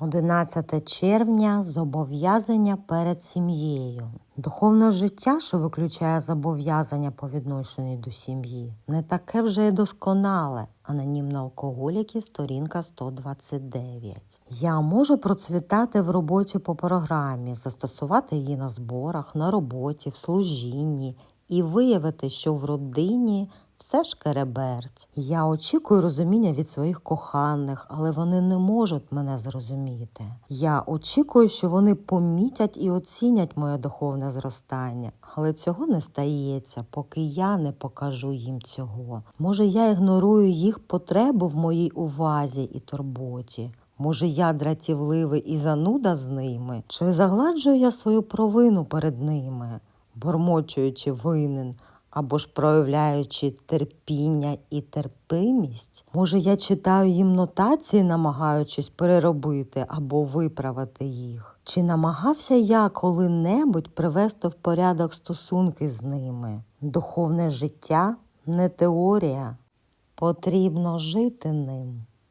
11 червня зобов'язання перед сім'єю. Духовне життя, що виключає зобов'язання по відношенню до сім'ї, не таке вже й досконале. Анонімна алкоголіки, сторінка 129. Я можу процвітати в роботі по програмі, застосувати її на зборах, на роботі, в служінні і виявити, що в родині все ж кереберть. Я очікую розуміння від своїх коханих, але вони не можуть мене зрозуміти. Я очікую, що вони помітять і оцінять моє духовне зростання, але цього не стається, поки я не покажу їм цього. Може, я ігнорую їх потребу в моїй увазі і турботі. Може, я дратівливий і зануда з ними? Чи загладжую я свою провину перед ними, бормочуючи винен? Або ж проявляючи терпіння і терпимість. Може, я читаю їм нотації, намагаючись переробити або виправити їх. Чи намагався я коли-небудь привести в порядок стосунки з ними? Духовне життя не теорія, потрібно жити ним.